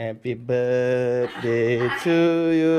Happy birthday to you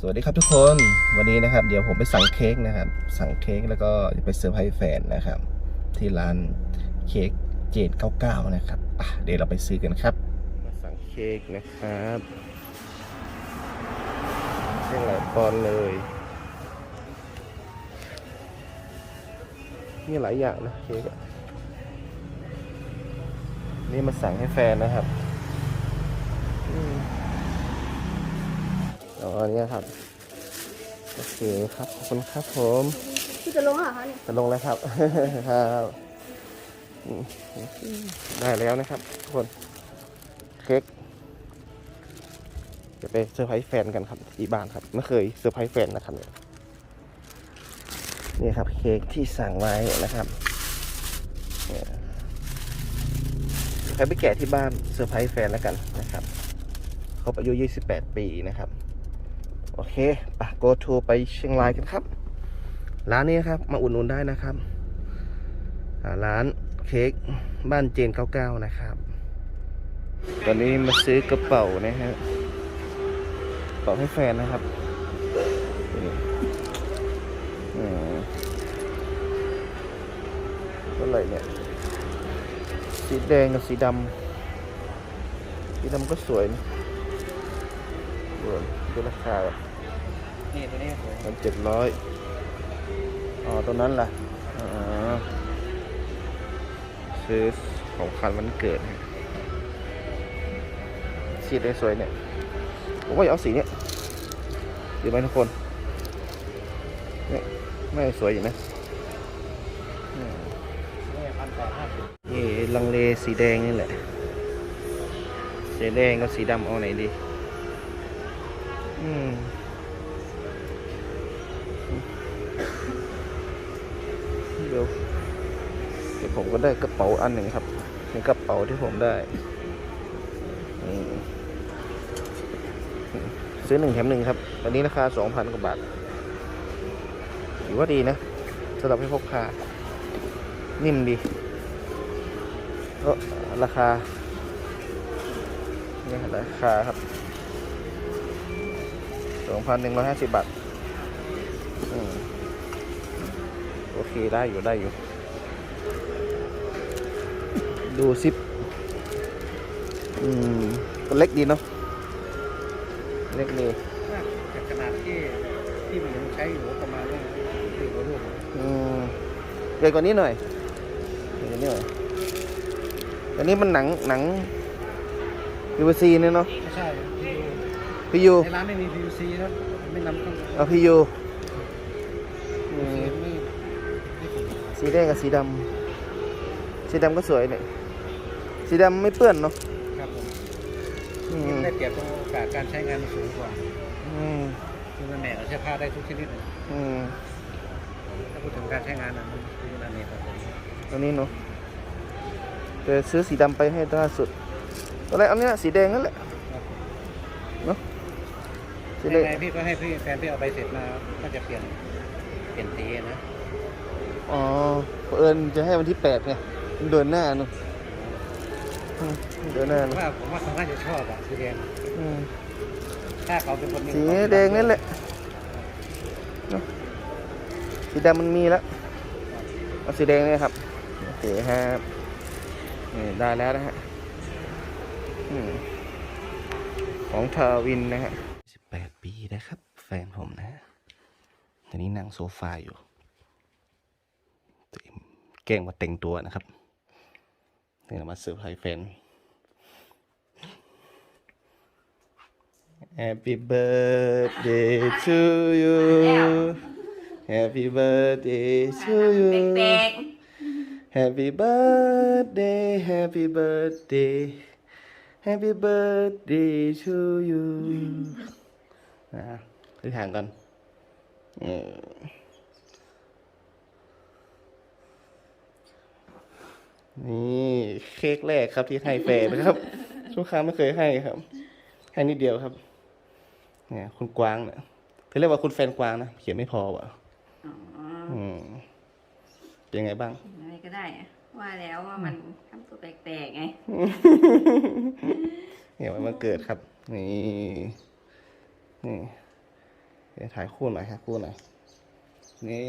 สวัสดีครับทุกคน วันนี้นะครับ เดี๋ยวผมไปสั่งเค้กนะครับ สั่งเค้กแล้วก็จะไปเซอร์ไพรส์แฟนนะครับ ที่ร้านเค้กเจด99 นะครับอะเดี๋ยวเราไปซื้อกันครับ มาสั่งเค้กนะครับเค้กหลายปอนด์เลยมีหลายอย่างนะเค้กอะนี่มาสั่งให้แฟนนะครับ อืมอ๋ออันนี้ครับ โอเคครับ ขอบคุณครับผมพี่จะลงเหรอคะเนี่ยจะลงแล้วครับ ครับอืมได้แล้วนะครับทุกคน เค้กจะไปเซอร์ไพรส์แฟนกันครับที่บ้านครับ ไม่เคยเซอร์ไพรส์แฟนนะครับเนี่ยนี่ครับเค้กที่สั่งไว้นะครับเนี่ยใครไปแกะที่บ้านเซอร์ไพรส์แฟนแล้วกันนะค รบครบอายุ 28 ปีนะครับ โอเคปะโกทูไปเชียงรายกันครับ ร้านนี้ครับมาอุดหนุนได้นะครับ ร้านเค้กบ้านเจน 99 นะครับ ตอนนี้มาซื้อกระเป๋านะฮะกระเป๋าให้แฟนนะครับนี่อืมเท่าไรเนี่ย สีแดงกับสีดำสีดำก็สวยนะ วมดูราคาแบบนี่ตัวนี้สวยพันเจ็ดร้อยอ๋อตัวนั้นล่ะอ๋อซื้อของขวัญวันเกิดฮะสีแดงสวยเนี่ยผมว่าอยากเอาสีเนี้ยดีไหมทุกคนเนี่ยไม่สวยอยู่นะอืมนี่พันแปดห้าสิบนี่ลังเลสีแดงนี่แหละสีแดงกับสีดำเอาไหนดี อืมเดี๋ยวเดี๋ยวผมก็ได้กระเป๋าอันหนึ่งครับเป็นกระเป๋าที่ผมได้ซื้อหนึ่งแถมหนึ่งครับอันนี้ราคาสองพันกว่าบาทถือว่าดีนะสำหรับให้พกพานิ่มดีก็ราคานี่ครับราคาครับ สองพันหนึ่งร้อยห้าสิบบาทอืมโอเค ได้อยู่ได้อยู่ ดูซิปอืมตัวเล็กดีเนาะเล็กดีจากขนาดที่ที่มันยังใช้อยู่ประมาณนี้สี่กว่าลูกอืมใหญ่กว่านี้หน่อยใหญ่กว่านี้หน่อยอันนี้มันหนังหนัง PVC เนี่ยเนาะไม่ใช่ PU ในร้านไม่มี PVC นะไม่นำเข้าเอา PU อื PVC มไม่ไม่ถูกสีแดงกับสีดำสีดำก็สวยเนี่ยสีดำไม่เปื้อนเนาะครับผมอืมได้เปรียบตรงโอกาสการใช้งานมันสูงกว่าอืมคือมันแหนกใช้ผ้าได้ทุกชนิดเลยอืมถ้าพูดถึงการใช้งานนะมันคือมันอันนี้ครับผมตัวนี้เนาะแต่ซื้อสีดำไปให้ล่าสุดตอนแรกเอาเนี้ยสีแดงนั่นแหละ ครับผม เนาะ สีแดยังงไงพี่ก็ให้พี่แฟนพี่เอาใบเสร็จมาก็จะเปลี่ยนเปลี่ยนสีนะอ๋อเผอิญจะให้วันที่แปดไงมันเดินหน้าเนาะอืมเดินหน้าผมเนาะว่าผมว่าเขาน่าจะชอบอะสีแดงอืมถ้าเขาเป็นคนมีสีแดงนั่นแหละเนาะสีดำมันมีแล้วเอาสีแดงเนี่ยครับโอเคครับนี่ได้แล้วนะฮะอืมของทาวินนะฮะสิบแปดปีนะครับ แฟนผมนะฮะ ตอนนี้นั่งโซฟาอยู่แกล้งมาแต่งตัวนะครับนี่เรามาเซอร์ไพรส์แฟน Happy birthday to you Happy birthday to you เด็ก Happy birthday Happy birthday Happy birthday to you นะที่ห่างกันเออ นี่เค้กแรกครับที่ให้แฟนนะครับทุกครั้งไม่เคยให้ครับ ให้นิดเดียวครับ เนี่ย คุณกวางเนี่ยเขาเรียกว่าคุณแฟนกวางนะเขียนไม่พอว่ะๆอ๋ออืมเป็นยังไงบ้างอะไรก็ได้อะว่าแล้วว่ามันทำตัวแปลกๆไงเนี่ยวันเกิดครับ นี่นี่เดี๋ยว ถ่ายคู่หน่อยครับคู่หน่อยนี่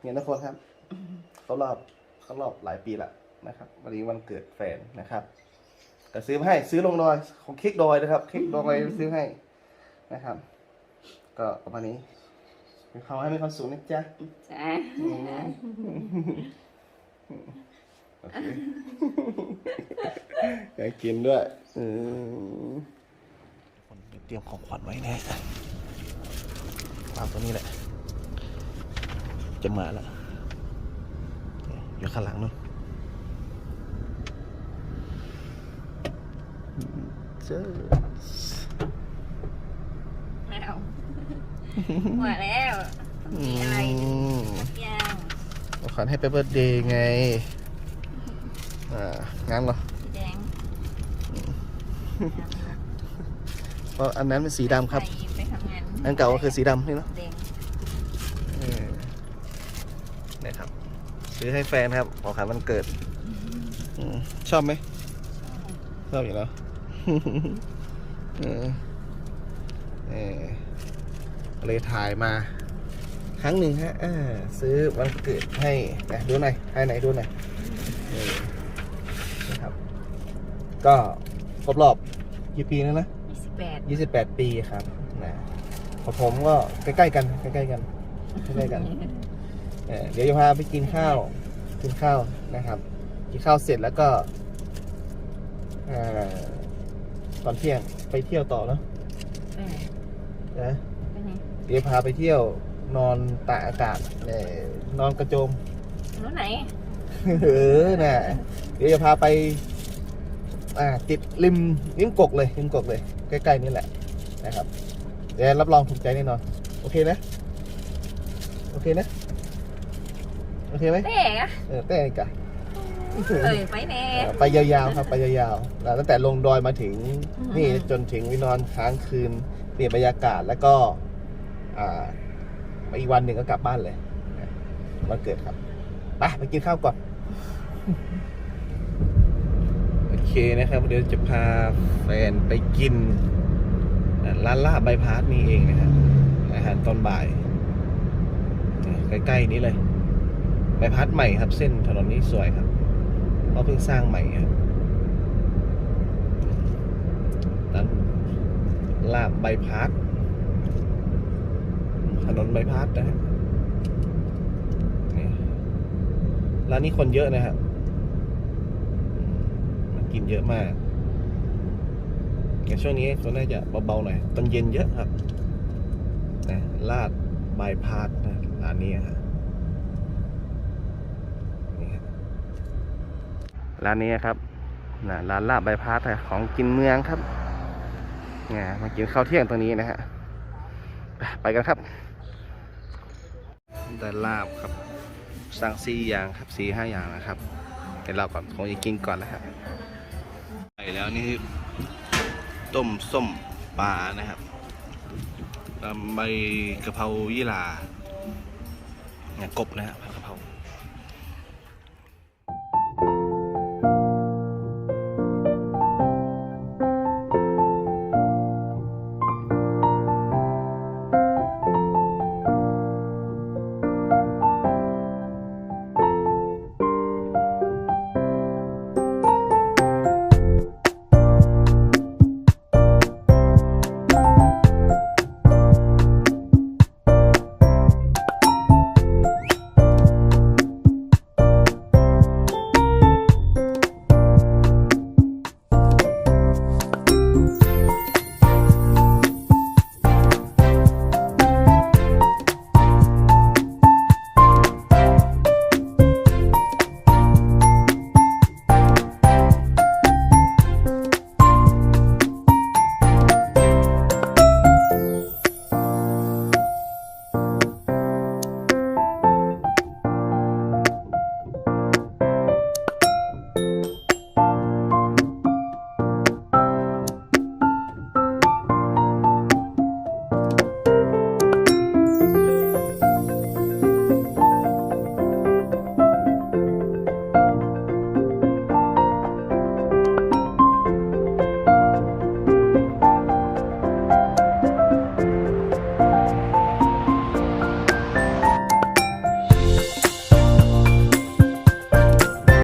เนี่ยทุกคนครับเขารอบเขารอบหลายปีละนะครับวันนี้วันเกิดแฟนนะครับแต่ซื้อมาให้ซื้อลงดอยของเค้กดอยนะครับเค้กดอยซื้อให้นะครับ ก็ประมาณนี้มีความให้มีความสุขนะจ๊ะจ้าโอเคอยากกินด้วยอืมเตรียมของขวัญไว้แน่ วางตัวนี้แหละ จะมาแล้วอยู่ข้างหลังนู่นเจอแล้วหมดแล้วมีอะไรย่างของขวัญให้เปเปอร์เดย์ไง อ่า งั้นเหรอสีแดงเพราะอันนั้นเป็นสีดำครับ อันเก่าก็คือสีดำนี่เนาะแดงเออนี่ครับ ซื้อให้แฟนครับของขวัญวันเกิดอืมชอบไหมชอบอยู่แล้ว เออเออเลยถ่ายมา ครั้งหนึ่งฮะอ่าซื้อวันเกิดให้นะดูหน่อยให้ไหนดูหน่อยนี่นะครับ ก็ครบรอบกี่ปีแล้วนะ ยี่สิบแปด 28 ปีครับนะ ของผมก็ใกล้ๆกันใกล้ๆกันใกล้ๆกันเอ่อเดี๋ยวจะพาไปกินข้าวกินข้าวนะครับ กินข้าวเสร็จแล้วก็เอ่อตอนเที่ยงไปเที่ยวต่อเนาะเออนะไปไหนเดี๋ยวพาไปเที่ยวนอนตากอากาศเอ่อนอนกระโจม รู้ไหนเออน่ะเดี๋ยวจะพาไป อ่า ติดริมริมกกเลยริมกกเลย ใกล้ๆนี่แหละนะครับ เดี๋ยวรับรองถูกใจแน่นอน โอเคนะ โอเคนะ โอเคไหมเต้อะเออแต่กะเอ้ยไปแน่เออไปยาวๆครับไปยาวๆนะตั้งแต่ลงดอยมาถึงนี่จนถึงวินอนค้างคืน เปลี่ยนบรรยากาศแล้วก็ อ่าไปอีกวันหนึ่งก็กลับบ้านเลยนะวันเกิดครับไปไปกินข้าวก่อนโอเคนะครับ เดี๋ยวจะพาแฟนไปกินอ่า ร้านลาบใบพาสนี่เองนะครับอาหารตอนบ่าย ใกล้ๆนี้เลยใบพัดใหม่ครับ เส้นถนนนี้สวยครับเพราะเพิ่งสร้างใหม่ครับร้านลาบใบพัดถนนใบพัดนะฮะร้านนี้คนเยอะนะครับมากินเยอะมาก ในช่วงนี้คนน่าจะเบาๆหน่อยตอนเย็นเยอะครับนะลาดใบพัดนะร้านนี้ครับร้านนี้ครับนะร้านลาบใบพัดของกินเมืองครับเนี่ยมากินข้าวเที่ยงตรงนี้นะฮะไปกันครับแต่ลาบครับ สั่งสี่อย่างครับสี่ห้าอย่างนะครับเดี๋ยวเราก่อนคงจะกินก่อนนะครับไปแล้วนี่ ต้มส้มปลานะครับใบกะเพรายี่หร่าเนี่ยกบนะครับผัดกะเพรา